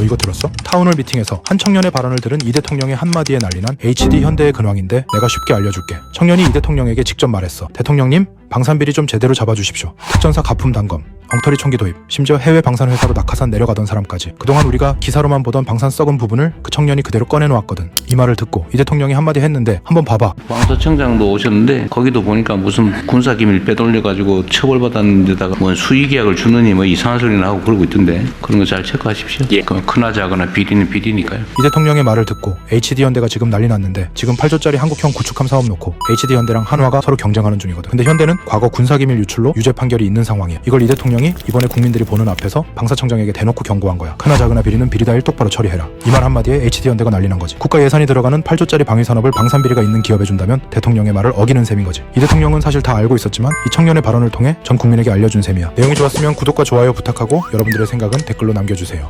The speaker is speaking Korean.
너 이거 들었어? 타운홀 미팅에서 한 청년의 발언을 들은 이 대통령의 한마디에 난리난 HD 현대의 근황인데 내가 쉽게 알려줄게. 청년이 이 대통령에게 직접 말했어. 대통령님, 방산비리 좀 제대로 잡아주십시오. 특전사 가품 단검, 엉터리 총기 도입, 심지어 해외 방산 회사로 낙하산 내려가던 사람까지. 그동안 우리가 기사로만 보던 방산 썩은 부분을 그 청년이 그대로 꺼내놓았거든. 이 말을 듣고 이 대통령이 한마디 했는데 한번 봐봐. 왕서청장도 오셨는데 거기도 보니까 무슨 군사 기밀 빼돌려가지고 처벌받았는 데다가 뭐 수의 계약을 주느니 뭐 이상한 소리나 하고 그러고 있던데 그런 거 잘 체크하십시오. 예. 그 크나 작거나 비리는 비리니까요. 이 대통령의 말을 듣고 HD 현대가 지금 난리 났는데 지금 8조짜리 한국형 구축함 사업 놓고 HD 현대랑 한화가 서로 경쟁하는 중이거든. 근데 현대는 과거 군사기밀 유출로 유죄 판결이 있는 상황이야. 이걸 이 대통령 이 이번에 국민들이 보는 앞에서 방사청장에게 대놓고 경고한 거야. 크나 작으나 비리는 비리다 일 똑바로 처리해라. 이 말 한마디에 HD 현대가 난리 난 거지. 국가 예산이 들어가는 8조짜리 방위 산업을 방산 비리가 있는 기업에 준다면 대통령의 말을 어기는 셈인 거지. 이 대통령은 사실 다 알고 있었지만 이 청년의 발언을 통해 전 국민에게 알려준 셈이야. 내용이 좋았으면 구독과 좋아요 부탁하고 여러분들의 생각은 댓글로 남겨주세요.